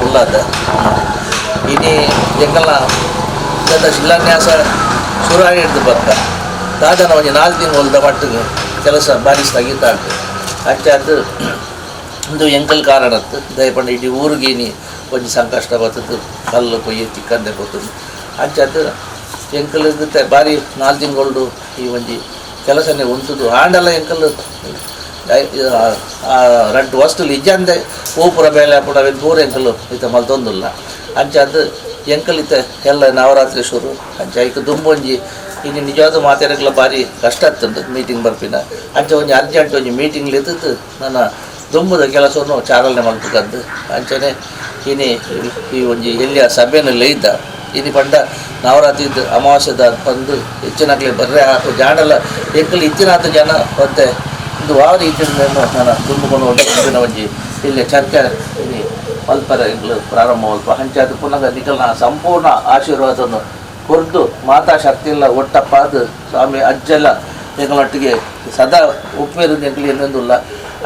ನೋಡಿದ್ದು ಮುಲ್ಪ ಕುಲ್ಲಾದ ಇನಿ ಎಂಕಲ್ಲ ಗತ ಶಿಲಾನ್ಯಾಸ ಶುರು ಆಗಿಡ್ದು ಬಕ್ಕ ದಾದನ ಒಂದು ನಾಲ್ಕು ತಿಂಗಳು ಮಟ್ಟಿಗೆ ಕೆಲಸ ಬಾರಿ ಸ್ಥಗಿತ ಆಗ್ತದೆ ಅಂಚಾದ ಒಂದು ಎಂಕಲ್ ಕಾರಣತ್ತು ದಯಪಂಡ ಇಡೀ ಊರಿಗೇನಿ ಒಂಜಿ ಸಂಕಷ್ಟ ಬರ್ತದೆ. ಕಲ್ಲು ಕೊಯ್ಯಿ ತಿಕ್ಕಂದೆ ಬರ್ತದೆ ಅಂಚಾದ ಎಂಕಲ್ ಬಾರಿ ನಾಲ್ಕು ತಿಂಗಳು ಈ ಒಂಜಿ ಕೆಲಸನೇ ಉಂಟುದು. ಆಂಡಲ ಎಂಕಲ್ ರಡ್ಡು ವಸ್ತುಲು ಇಜ್ಜಂದೆ ಪೂಪುರ ಬೇಲೆ ಪುಡ ಪೂರ ಎಂಕಲ್ ಇತ್ತ ಮಲ್ತೊಂದುಲ್ಲ ಅದು ಎಂಕಲ್ ಇತ್ತ ಎಲ್ಲ ನವರಾತ್ರಿ ಶುರು. ಅಂಚ ಈಗ ದುಂಬೊಂಜಿ, ಇನ್ನು ನಿಜವಾದ ಮಾತಾಡಕ್ಲ ಬಾರಿ ಕಷ್ಟ ಆಗ್ತದೆ ಮೀಟಿಂಗ್ ಬರ್ಪಿನ. ಅಂಚ ಒಂಜಿ ಅರ್ಜೆಂಟ್ ಒಂಜಿ ಮೀಟಿಂಗ್ ಇದ್ದದ್ದು ನನ್ನ ದುಂಬದ ಕೆಲಸವನ್ನು ಚಾಲನೆ ಮಾಡ್ಬೇಕಂದು. ಅಂಚನೆ ಇನಿ ಈ ಒಂಜಿ ಎಲ್ಲಿಯ ಸಭೆಯಲ್ಲಿ ಇದ್ದ. ಇನ್ನು ಪಂಡ ನವರಾತ್ರಿ ಅಮಾವಾಸ್ಯದ ಬಂದು ಹೆಚ್ಚಿನಾಗ್ಲಿ ಬರ್ರೆ ಹಾಕು ಜಾಡಲ್ಲ ಎಂಕಲ್ ಇತ್ತಿನಾತ ಜನ ಮತ್ತೆ ಒಂದು ವಾರದ ಈಚರಣೆಯನ್ನು ನಾನು ದುಂಬುಕೊಂಡು ಹೊಂದಿನ ಒಂಜಿ ಇಲ್ಲಿ ಚರ್ಚೆ ಇಲ್ಲಿ ಮಲ್ಪರ ಪ್ರಾರಂಭವಲ್ಪ ಹಂಚಾದ ಪುನಃ ನಿಖಲ್ನ ಸಂಪೂರ್ಣ ಆಶೀರ್ವಾದವನ್ನು ಕೊರ್ದು ಮಾತಾ ಶಕ್ತಿ ಇಲ್ಲ ಒಟ್ಟಪ್ಪಾದ ಸ್ವಾಮಿ ಅಜ್ಜಲ್ಲ ಎಂಗಳೊಟ್ಟಿಗೆ ಸದಾ ಉಪವೇರದಿಕ್ಕೆ ಇನ್ನೊಂದು ಇಲ್ಲ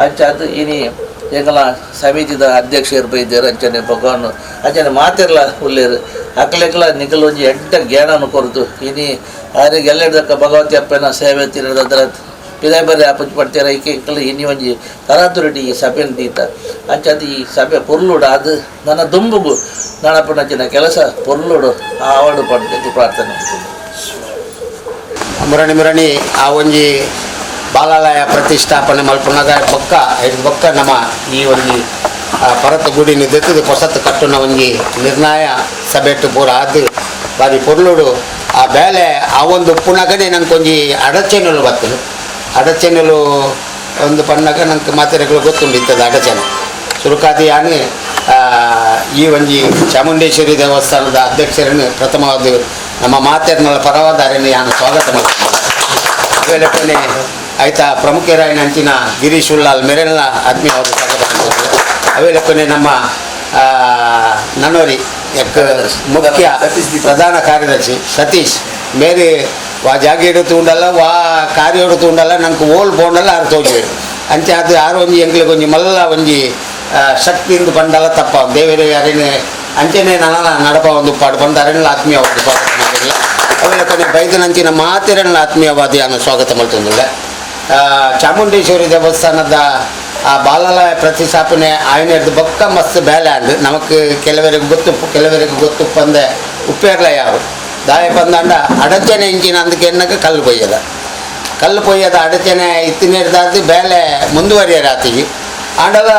ಅಂಚಾದ ಇನಿ ಎಂಗಲ ಸಮಿತಿದ ಅಧ್ಯಕ್ಷ ಬೈದ್ಯರು ಅಂಚನೆ ಭಗವಾನ್ ಅಂಚನೆ ಮಾತಿರ್ಲ ಉಲ್ಲೇರು ಅಕ್ಕಲೆಕ್ಕಲ ನಿಖಲ್ ಒಂಜಿ ಎಂಟ ಜ್ಞಾನನು ಕೊರತು ಇನಿ ಆರಿಗೆ ಎಲ್ಲೆಡ್ದಕ್ಕ ಭಗವತಿ ಅಪ್ಪನ ಸೇವೆ ತಿನ್ನದ ಪಡ್ತೀರ ಈಕೆ ಇಕ್ಕಲ ಇನ್ನಿ ಒಂಜಿ ತರಾತುರಡಿ ಈ ಸಭೆನ ದೀತ ಅಂಚಾದ ಈ ಸಭೆ ಪೊರ್ಲುಡು ಅದು ನನ್ನ ದುಂಬುಗು ನನ್ನಪ್ಪನ ಕೆಲಸ ಪೊರ್ಲುಡು ಆವಡು ಪಡ್ಬೇಕು ಪ್ರಾರ್ಥನೆ ಮುರಣಿ ಮುರಣಿ ಆ ಒಂಜಿ ಬಾಲಾಲಯ ಪ್ರತಿಷ್ಠಾಪನೆ ಮಲ್ಪುನಗ ಬೊಕ್ಕ ಬೊಕ್ಕ ನಮ್ಮ ಈ ಒಂಜಿ ಆ, ಪರತ ಗುಡಿನ ದೆತ್ತದು ಹೊಸತು ಕಟ್ಟುನ ಒಂಜಿ ನಿರ್ಣಯ ಸಭೆಟ್ಟು ಪೂರ ಅದು ಬಾರಿ ಪೊರ್ಲುಡು. ಆ ಬೇಲೆ ಆ ಒಂದು ಪುನಗಡೆ ನಂಗೊಂಜಿ ಅಡಚಣೆಗಳು ಬರ್ತದೆ ಅಡಚಣೆಲು ಒಂದು ಪನ್ನಗ ನಂಗೆ ಮಾತೆರೆಗಳು ಗೊತ್ತುಂಡಿತ್ತದ ಅಡಚಣೆ ಸುರುಕಾದಿ ಯಾನು ಆ, ಈ ಒಂಜಿ ಚಾಮುಂಡೇಶ್ವರಿ ದೇವಸ್ಥಾನದ ಅಧ್ಯಕ್ಷರನ್ನು ಪ್ರಥಮವಾದ ನಮ್ಮ ಮಾತೆರ್ನಲ್ಲ ಪರವಾದಾರನ್ನು ಯಾನು ಸ್ವಾಗತ ಮಾಡ್ತೀನಿ. ಆಯ್ತಾ ಪ್ರಮುಖರಾಯನ ಅಂಚಿನ ಗಿರೀಶ್ ಉಲ್ಲಾಲ್ ಮೆರೆಲ್ಲ ಆತ್ಮೀಯವಾದ ಸ್ವಾಗತ ಅವೇಲೆಪನೆ ನಮ್ಮ ಎಕ್ ಮುಖ್ಯ ಪ್ರಧಾನ ಕಾರ್ಯದರ್ಶಿ ಸತೀಶ್. ಜಾಗೀಡು ತೂಂಡಲ್ಲ ವಾ ಕಾರ್ಯೋಡು ತೂಂಡಲ್ಲ ನಂಗೆ ಓಲ್ ಬೋಂಡಲ್ಲ ಅರ್ ತೋಜಿ ಅಂಚೆ ಅದು ಆರು ಒಂಜಿ ಎಂಗ್ಲಿಗೆ ಒಂಜಿ ಮಲ್ಲ ಒಂಜಿ ಆ, ಶಕ್ತಿಯಿಂದ ಪಂಡಲ್ಲ ತಪ್ಪ. ದೇವರೇ ಅರೇನೆ ಅಂಚೆನೆ ನನ್ನ ನಡಪ ಒಂದು ಪಾಡು. ಬಂದ ಅರೆಲ್ಲ ಆತ್ಮೀಯವಾದ ಸ್ವಾಗತ ಮಾಡಿಲ್ಲ ಅವೆಲ್ಲ ಕೊನೆ ಬೈದನಂಚಿನ ಮಾತಿರನ್ನ ಆತ್ಮೀಯವಾದಿ ಅನ್ನೋ ಸ್ವಾಗತ ಮಾಡ್ತಂದಿಲ್ಲ ಚಾಮುಂಡೇಶ್ವರಿ ದೇವಸ್ಥಾನದ ಆ ಬಾಲಾಲಯ ಪ್ರತಿಷ್ಠಾಪನೆ ಆಯ್ನೆಡ್ದು ಬೊಕ್ಕ ಮಸ್ತ್ ಬೇಲೆ ಅಂಡು ನಮಕ್ ಕೆಲವರಿಗೆ ಗೊತ್ತು ಕೆಲವರಿಗೆ ಗೊತ್ತು ಪಂದೆ ಉಪ್ಪೇರ್ಲ ಯಾರು? ದಾಯ ಪಂದಾಂಡ ಅಡಚಣೆ ಇಂಚಿನ ಅಂದಕ್ಕೆ ಎನ್ನಕ್ಕೆ ಕಲ್ಲು ಪೊಯ್ಯದ ಅಡಚಣೆ ಇತ್ತಿನೇರ್ದಾರ್ದು ಬೇಲೆ ಮುಂದುವರಿಯರ ಆತಿಗೆ ಆಂಡಲ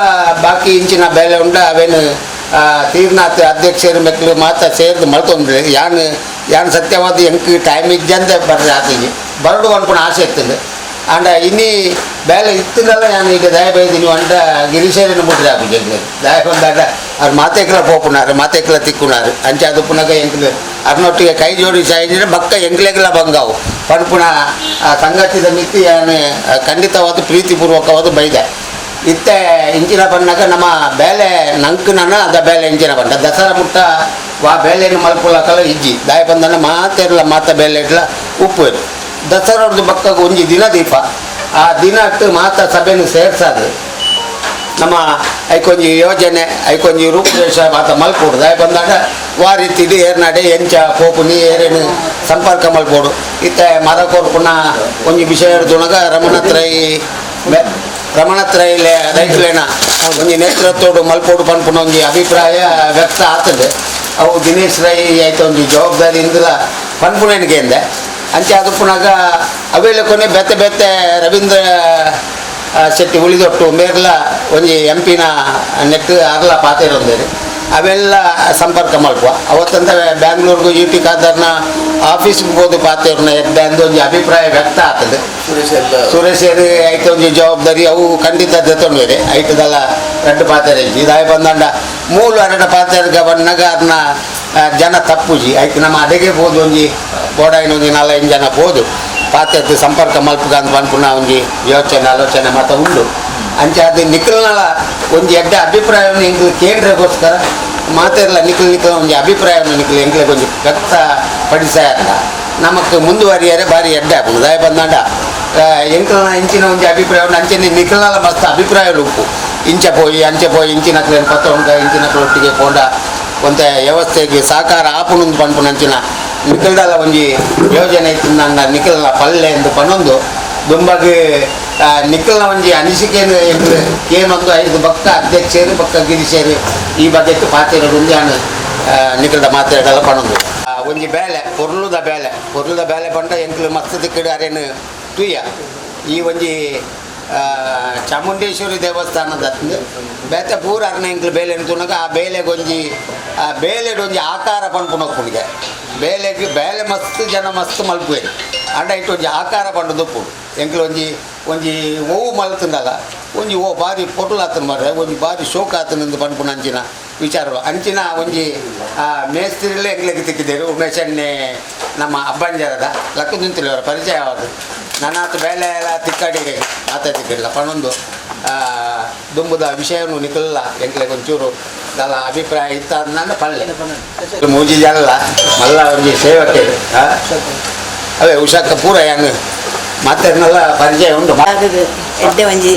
ಬಾಕಿ ಇಂಚಿನ ಬೇಲೆ ಉಂಡ ಅವೇನು ತೀರ್ನಾಥ್ ಅಧ್ಯಕ್ಷರು ಮೆಕ್ಕಲು ಮಾತ ಸೇರಿದು ಮಲ್ತೊಂದ್ರೆ ಯಾನ್ ಯಾನ್ ಸತ್ಯವಾದ ಎಂಕ್ ಟೈಮ್ ಇದ್ದಂತೆ ಬರ್ರಿ ಆತಿಗೆ ಬರಡು ಅನ್ಕೊಂಡು ಆಸೆ ಇರ್ತದೆ ಆಂಡ ಇನ್ನಿ ಬೇಲೆ ಇತ್ತಿನಲ್ಲ ನಾನು ಈಗ ದಯ ಬೈದಿನಿ ಅಂಡ ಗಿರಿಶೇರನ ಮುಟ್ರೆ ಆಪು ಜಗ್ಲಿ ದಾಯ ಬಂದಾಡ ಅವ್ರು ಮಾತೆಕ್ಲ ಪೋಪುನಾರು ಮಾತೆಕ್ಲ ತಿಕ್ಕುನಾರು. ಅಂಚ ಅದು ಪುನಗ ಎಂಕ್ಲು ಅರ್ನೊಟ್ಟಿಗೆ ಕೈ ಜೋಡಿ ಆಯ್ದ್ರೆ ಬಕ್ಕ ಎಂಕ್ಲೆಗ್ಲ ಬಂಗಾವು. ಪನ್ಪುಣ ಆ ಸಂಗತಿದ ಮಿತಿ ಯಾನು ಖಂಡಿತವಾದ ಪ್ರೀತಿಪೂರ್ವಕವಾದ ಬೈದೆ. ಇತ್ತೆ ಇಂಚಿನ ಬಣ್ಣಗ ನಮ್ಮ ಬೇಲೆ ನಂಕನನ ಅದ ಬೇಲೆ ಇಂಚಿನ ಬಣ್ಣ. ದಸರಾ ಮುಟ್ಟ ವಾ ಬೇಲೆಯನ್ನು ಮಲ್ಪುಲಕಲ್ಲ ಇಜ್ಜಿ. ದಾಯ ಬಂದನ ಮಾತೆರ್ಲ ಮಾತ ಬೇಲೆ ಇಡ್ಲ ಉಪ್ಪು ದಸರಾಡ್ದು ಬಕ್ಕ ಒಂಜಿ ದಿನ ದೀಪ. ಆ ದಿನ ಅಟ್ಟು ಮಾತ ಸಭೆಯನ್ನು ಸೇರ್ಸದು. ನಮ್ಮ ಐಕೊಂಜಿ ಯೋಜನೆ ಐಕೊಂಜಿ ರೂಪುರೇಷ ಮಾತ ಮಲ್ಪೋಡು ದಾಯ ಬಂದಾಗ ವಾ ರೀತಿಡು ಏರ್ನಾಡೆ, ಎಂಚ ಪೋಪುನಿ ಏರೇನು ಸಂಪರ್ಕ ಮಲ್ಪೋಡು ಇತ್ತ ಮರ ಕೊರ್ಪುನ ಒಂಜಿ ವಿಷಯ ಹಿಡ್ದುಣಗ ರಮಣತ್ರೈ ರಮಣತ್ರೈಲೆ ರೈತಲೇನ ಒಂಜಿ ನೇತೃತ್ವಡು ಮಲ್ಪೋಡು ಪನ್ಪುನ ಒಂಜಿ ಅಭಿಪ್ರಾಯ ವ್ಯಕ್ತ ಆತದೆ. ಅವು ದಿನೇಶ್ ರೈ ಆಯ್ತು ಒಂಜಿ ಜವಾಬ್ದಾರಿ ಇಂದಲ ಪನ್ಪುಣನಿಗೆ ಅಂದೆ. ಅಂಚೆ ಅದು ಪುನಗ ಅವೆಲ್ಲ ಕೊನೆ ಬೆತ್ತೆ ಬೆತ್ತೆ ರವೀಂದ್ರ ಆ, ಶೆಟ್ಟಿ ಉಳಿದೊಟ್ಟು ಮೇರ್ಲ ಒಂಜಿ ಎಂ ಪಿನ ನೆಟ್ ಅರ್ಲ ಪಾತೆರೊಂದೇರಿ ಅವೆಲ್ಲ ಸಂಪರ್ಕ ಮಲ್ಪುವ ಅವತ್ತಂದ ಬ್ಯಾಂಗ್ಳೂರ್ಗು ಯು ಟಿ ಖಾದರ್ನ ಆಫೀಸ್ಗೆ ಹೋದು ಪಾತೆರ್ನ ಎದ್ದ ಅಂದು ಒಂಜಿ ಅಭಿಪ್ರಾಯ ವ್ಯಕ್ತ ಆಗ್ತದೆ. ಸುರೇಶ್ ಐತೆ ಒಂಜಿ ಜವಾಬ್ದಾರಿ ಅವು ಖಂಡಿತ ದತ್ತೊಂಡ್ವೇರಿ ಐಟದಲ್ಲ ರೆಡ್ ಪಾತೆರೆ ಇದಾಯ ಬಂದಂಡ ಮೂಲ ಅರಡ ಪಾತ್ರೆಗೆ ಬಂದಾಗ ಅದನ್ನ ಜನ ತಪ್ಪುಜಿ. ಐತೆ ನಮ್ಮ ಅಡಿಗೆ ಹೋದು ಒಂಜಿ ಬೋಡಾಯಿನ ಒಂದು ನಾಲ್ಕೈದು ಜನ ಹೋದು ಪಾತ್ರೆದ್ದು ಸಂಪರ್ಕ ಮಲ್ಪಗ ಅಂತ ಒಂಜಿ ಯೋಚನೆ, ಆಲೋಚನೆ ಮಾತ ಉಂಡು. ಅಂಚೆ ಅದು ನಿಖಲ್ನಲ ಒಂಜಿ ಎಡ್ಡ ಅಭಿಪ್ರಾಯವನ್ನು ಹಿಂಗೆ ಕೇಂದ್ರಗೋಸ್ಕರ ಮಾತಾಡಲ್ಲ ನಿಖಲ್ ನಿಖಲ್ ಒಂಜಿ ಅಭಿಪ್ರಾಯವನ್ನು ನಿಖಲ್ ಎಂಗ್ಲೆ ಒಂಜಿ ವ್ಯಕ್ತ ಪಡಿಸ ನಮಕ್ ಮುಂದುವರಿಯರೆ ಬಾರಿ ಎಡ್ಡೆ ಆಪುಂಡು ದಾಯ ಬಂದಾಂಡ. ಎಂಕಲ್ನ ಇಂಚಿನ ಒಂಜಿ ಅಭಿಪ್ರಾಯ ಉಂಡು ಅಂಚನೆ ನಿಖಲ್ನ ಮಸ್ತ್ ಅಭಿಪ್ರಾಯಗಳು ಉಪ್ಪು ಇಂಚ ಪೋಯಿ, ಅಂಚೆ ಪೋಯಿ ಇಂಚಿನಕ್ಲೇನು ಪತ್ತ ಉಂಟ ಇಂಚಿನಕ್ಲೊಟ್ಟಿಗೆ ಪೋಂಡ ಒಂತ ವ್ಯವಸ್ಥೆಗೆ ಸಹಕಾರ ನಿಖಲ್ದಲ್ಲ ಒಂಜಿ ಯೋಜನೆ ನನ್ನ ನಿಖಲ್ನ ಪಲ್ಲೆ ಎಂದು ಪನ್ನೊಂದು ದುಂಬಗ್ ನಿಖಲ್ನ ಒಂಜಿ ಅನಿಸಿಕೆ ಏನೊಂದು ಐದು ಭಕ್ತ ಅಧ್ಯಕ್ಷರು ಭಕ್ತ ಗಿರಿಸೇರು ಈ ಬಗ್ಗೆ ಪಾತ್ರ ಉಂಜಾನು ನಿಖಲ್ದ ಮಾತಾಡಲ್ಲ ಪನ್ನೊಂದು ಒಂಜಿ ಬೇಲೆ ಪೊರ್ಲುದ ಬೇಲೆ ಪೊರ್ಲುದ ಬೇಲೆ ಪಂಡ ಎಂಕ್ಲು ಮಸ್ತ್ ದಿಕ್ಕಡು ಅರೇನು ತುಯ್ಯ. ಈ ಒಂಜಿ ಚಾಮುಂಡೇಶ್ವರಿ ದೇವಸ್ಥಾನದ ಬೇತೆ ಪೂರ ಅರ್ನ ಎಂಕ್ಲು ಬೇಲೆ ತುನಗ ಆ ಬೇಲೆಗೊಂಜಿ ಆ ಬೇಲೆಡ್ ಒಂಜಿ ಆಕಾರ ಪಂಪುನೊಪ್ಪುನಿಗೆ ಬೇಲೆಗೆ ಬೇಲೆ ಮಸ್ತ್ ಜನ ಮಸ್ತ್ ಮಲ್ಪುವೆರು ಅಂಡ ಇಟ್ಟು ಒಂಜಿ ಆಕಾರ ಪಂಡು ದುಪ್ಪುಡು ಎಂಕ್ಲು ಒಂಜಿ ಒಂಜಿ ಓವು ಮಲ್ತಂದಲ್ಲ ಒಂಜಿ ಓ ಬಾರಿ ಪೊಟ್ಲಾತನ ಮರ ಒಂಜಿ ಬಾರಿ ಶೋಕ ಆತನಂದು ಪನ್ಪುನ ಅಂಚಿನ ವಿಚಾರ ಅಂಚಿನ ಒಂಜಿ ಆ, ಮೇಸ್ತ್ರಿಲೆ ಎಂಗ್ಲೆಗ್ ತಿಕ್ಕಿದ್ದೇರು ಉಮೇಶ್ ಅಣ್ಣೆ ನಮ್ಮ ಅಬ್ಬಂಜರದ ಲಕ್ಕದಿಂತಿಲ್ಲ ಪರಿಚಯ ಆವದು ನನ್ನಾತು ಬೇಲೆ ಎಲ್ಲ ತಿಕ್ಕಾಡಿಗೆ ಆತ ತಿಕ್ಕಿಲ್ಲ. ಪಣೊಂದು ಆ, ದುಂಬುದ ವಿಷಯನೂ ನಿಕಲ್ಲ ಎಂಕ್ಲೆಗ್ ಒಂಚೂರು ನನ್ನ ಅಭಿಪ್ರಾಯ ಇತ್ತ ನನ್ನ ಪಲ್ಲೆ ಮೂಜಿ ಜಲ್ಲ ಮಲ್ಲ ಒಂಜಿ ಸೇವಕ್ಕೆ? ಅವೇ ಉಷಾಕ್ಕ. ಪೂರ ಏನು ಮಾತೆರ್ನೆಲ್ಲ ಪರಿಚಯ ಉಂಟು. ಎಡ್ಡೆ ಒಂಜಿ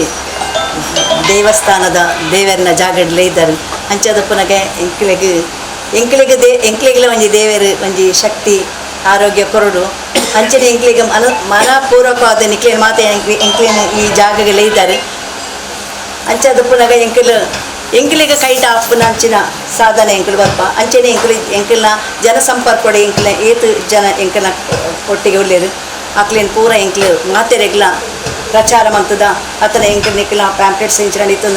ದೇವಸ್ಥಾನದ ದೇವರನ್ನ ಜಾಗಡ್ಲೆ ಇದ್ದಾರೆ. ಅಂಚದ ಪುನಗೆ ಎಂಕ್ಲೆಗೆ ಎಂಕ್ಲೆಗೆ ದೇ ಎಂಕ್ಲೆಗೆಲ್ಲ ಒಂಜಿ ದೇವರು ಒಂಜಿ ಶಕ್ತಿ ಆರೋಗ್ಯ ಕೊರಡು. ಅಂಚನೆ ಎಂಕ್ಲೆಗ್ ಮನ ಮನಪೂರ್ವಕವಾದ ನಿಕ್ಲಿನ ಮಾತೆ ಎಂಕ್ಲಿ ಎಂಕ್ಲಿನ ಈ ಜಾಗಗಳು ಇದ್ದಾರೆ. ಅಂಚದ ಪುನಗ ಎಂಕಲ್, ಎಂಕಲಿಗ ಕೈಟ ಆಪುನ ಅಂಚಿನ ಸಾಧನೆ ಎಂಕಲ್ ಬರ್ಪ. ಅಂಚನೆ ಎಂಕಲ್ ಎಂಕಲ್ನ ಜನಸಂಪರ್ಕ ಎಂಕಲ, ಏತು ಜನ ಎಂಕಲ್ನ ಒಟ್ಟಿಗೆ ಉಳ್ಳೇರು. ಅಕ್ಲಿನ ಪೂರ ಎಂಕ್ಲು ಮಾತೆರೆಗ್ಲ ಪ್ರಚಾರ ಮಂತದ. ಅತನ ಎಂಕಲ್ ನಿಕ್ಲ ಪ್ಯಾಂಪ್ಲೆಟ್ಸ್ ಇಂಚಿನ ಇತ್ತು